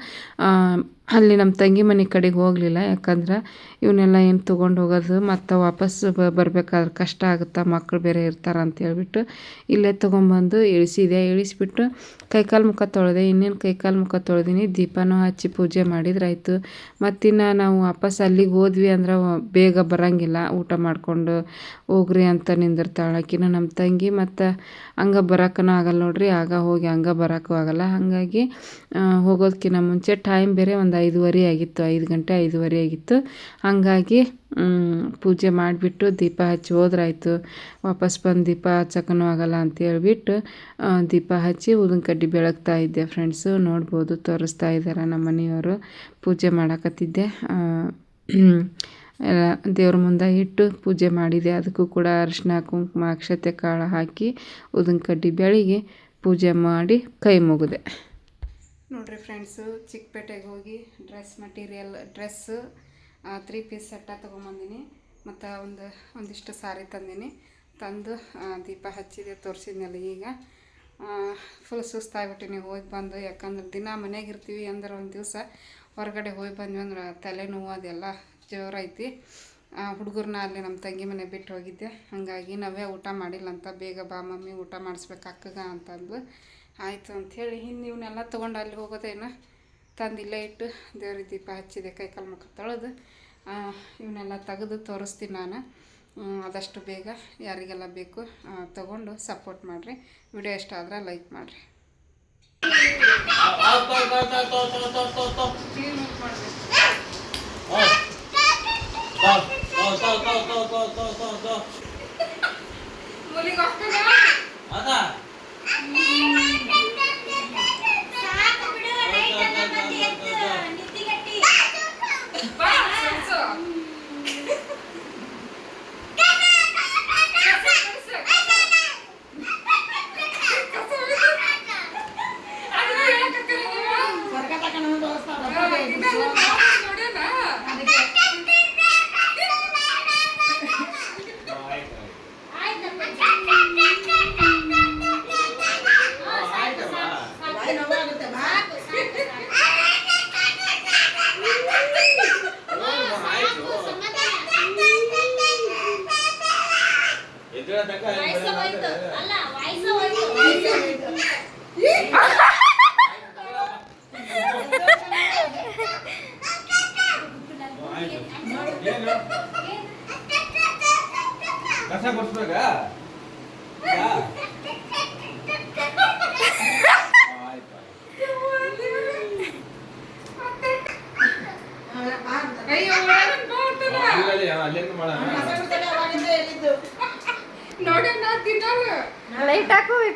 S1: ಅಲ್ಲಿ ನಮ್ಮ ತಂಗಿ ಮನೆ ಕಡೆಗೆ ಹೋಗಲಿಲ್ಲ. ಯಾಕಂದ್ರೆ ಇವನ್ನೆಲ್ಲ ಏನು ತೊಗೊಂಡು ಹೋಗೋದು, ಮತ್ತು ವಾಪಸ್ ಬರಬೇಕಾದ್ರೆ ಕಷ್ಟ ಆಗುತ್ತೆ ಮಕ್ಕಳು ಬೇರೆ ಇರ್ತಾರೆ ಅಂತ ಹೇಳ್ಬಿಟ್ಟು ಇಲ್ಲೇ ತೊಗೊಂಬಂದು ಇಳಿಸಿದೆ ಇಳಿಸ್ಬಿಟ್ಟು ಕೈಕಾಲು ಮುಖ ತೊಳೆದೆ, ಇನ್ನೇನು ಕೈಕಾಲು ಮುಖ ತೊಳೆದೀನಿ, ದೀಪನೂ ಹಚ್ಚಿ ಪೂಜೆ ಮಾಡಿದ್ರಾಯ್ತು. ಮತ್ತಿನ್ನು ನಾವು ವಾಪಸ್ ಅಲ್ಲಿಗೆ ಹೋದ್ವಿ ಅಂದ್ರೆ ಬೇಗ ಬರೋಂಗಿಲ್ಲ. ಊಟ ಮಾಡಿಕೊಂಡು ಹೋಗ್ರಿ ಅಂತ ನಿಂದಿರ್ತಾಳೆ. ಆಕಿನ ನಮ್ಮ ತಂಗಿ ಮತ್ತು ಹಂಗೆ ಬರೋಕ್ಕೂ ಆಗಲ್ಲ ನೋಡ್ರಿ, ಆಗ ಹೋಗಿ ಹಂಗೆ ಬರೋಕ್ಕೂ ಆಗಲ್ಲ. ಹಾಗಾಗಿ ಹೋಗೋದಕ್ಕಿಂತ ಮುಂಚೆ ಟೈಮ್ ಬೇರೆ ಒಂದು ಐದುವರೆ ಆಗಿತ್ತು, ಐದು ಗಂಟೆ ಐದುವರೆ ಆಗಿತ್ತು. ಹಾಗಾಗಿ ಪೂಜೆ ಮಾಡಿಬಿಟ್ಟು ದೀಪ ಹಚ್ಚಿ ಹೋದ್ರಾಯ್ತು. ವಾಪಸ್ ಬಂದು ದೀಪ ಹಚ್ಚಕ್ಕೂ ಆಗಲ್ಲ ಅಂತ ಹೇಳ್ಬಿಟ್ಟು ದೀಪ ಹಚ್ಚಿ ಊದಿನ ಕಡ್ಡಿ ಬೆಳಗ್ತಾ ಇದ್ದೆ ಫ್ರೆಂಡ್ಸು ನೋಡ್ಬೋದು, ತೋರಿಸ್ತಾ ಇದ್ದಾರೆ ನಮ್ಮ ಮನೆಯವರು. ಪೂಜೆ ಮಾಡಕತ್ತಿದ್ದೆ. ದೇವ್ರ ಮುಂದೆ ಇಟ್ಟು ಪೂಜೆ ಮಾಡಿದೆ. ಅದಕ್ಕೂ ಕೂಡ ಅರಿಶಿನ ಕುಂಕುಮ, ಅಕ್ಷತೆ ಕಾಳು ಹಾಕಿ ಊದಿನ ಕಡ್ಡಿ ಬೆಳಗ್ಗೆ ಪೂಜೆ ಮಾಡಿ ಕೈ ಮುಗಿದೆ. ನೋಡಿರಿ ಫ್ರೆಂಡ್ಸು ಚಿಕ್ಕಪೇಟೆಗೆ ಹೋಗಿ dress material dress three piece ಸೆಟ್ಟ ತೊಗೊಂಬಂದಿನಿ. ಮತ್ತು ಒಂದು, ಒಂದಿಷ್ಟು ಸಾರಿ ತಂದೀನಿ. ತಂದು ದೀಪ ಹಚ್ಚಿದೆ, ತೋರಿಸಿದ್ನಲ್ಲ ಈಗ. ಫುಲ್ ಸುಸ್ತಾಗ್ಬಿಟ್ಟಿನಿ ಹೋಗಿ ಬಂದು, ಯಾಕಂದ್ರೆ ದಿನ ಮನೆಗೆ ಇರ್ತೀವಿ ಅಂದ್ರೆ ಒಂದು ದಿವಸ ಹೊರಗಡೆ ಹೋಗಿ ಬಂದ್ವಿ ಅಂದ್ರೆ ತಲೆನೋವು ಅದೆಲ್ಲ ಜೋರೈತಿ ಹುಡುಗರನ್ನ ಅಲ್ಲಿ ನಮ್ಮ ತಂಗಿ ಮನೆ ಬಿಟ್ಟು ಹೋಗಿದ್ದೆ. ಹಾಗಾಗಿ ನಾವೇ ಊಟ ಮಾಡಿಲ್ಲ ಅಂತ ಬೇಗ ಬಾ ಮಮ್ಮಿ, ಊಟ ಮಾಡಿಸ್ಬೇಕು, ಅಕ್ಕಗ ಅಂತಂದ್ಲು. ಆಯಿತು ಅಂಥೇಳಿ ಇನ್ನು ಇವನ್ನೆಲ್ಲ ತೊಗೊಂಡು ಅಲ್ಲಿ ಹೋಗೋದೇನ ತಂದು ಇಲ್ಲೇ ಇಟ್ಟು ದೇವ್ರಿಗೆ ದೀಪ ಹಚ್ಚಿದೆ ಕೈಕಾಲು ಮುಖ ತೊಳೆದು ಇವನ್ನೆಲ್ಲ ತೆಗೆದು ತೋರಿಸ್ತೀನಿ ನಾನು ಆದಷ್ಟು ಬೇಗ ಯಾರಿಗೆಲ್ಲ ಬೇಕು ತೊಗೊಂಡು ಸಪೋರ್ಟ್ ಮಾಡಿರಿ ವಿಡಿಯೋ ಇಷ್ಟ ಆದ್ರೆ ಲೈಕ್ ಮಾಡಿರಿ
S2: ಸಾಕು
S3: Hum.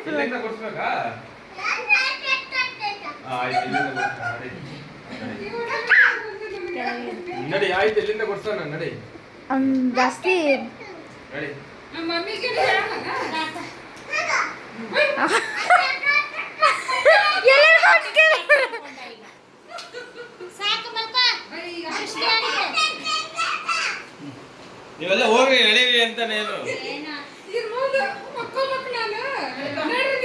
S3: ನಡಿ. ನಡಿ ಆಯ್ತು ಎಲ್ಲಿಂದ ಕೊಡ್ಸೋಣ ನಡಿ.
S1: ಜಾಸ್ತಿ.
S3: ನಡಿ. ನೀವೆಲ್ಲ ಹೋಗ್ರಿ ನಡೀರಿ ಅಂತ ನಾನು Мир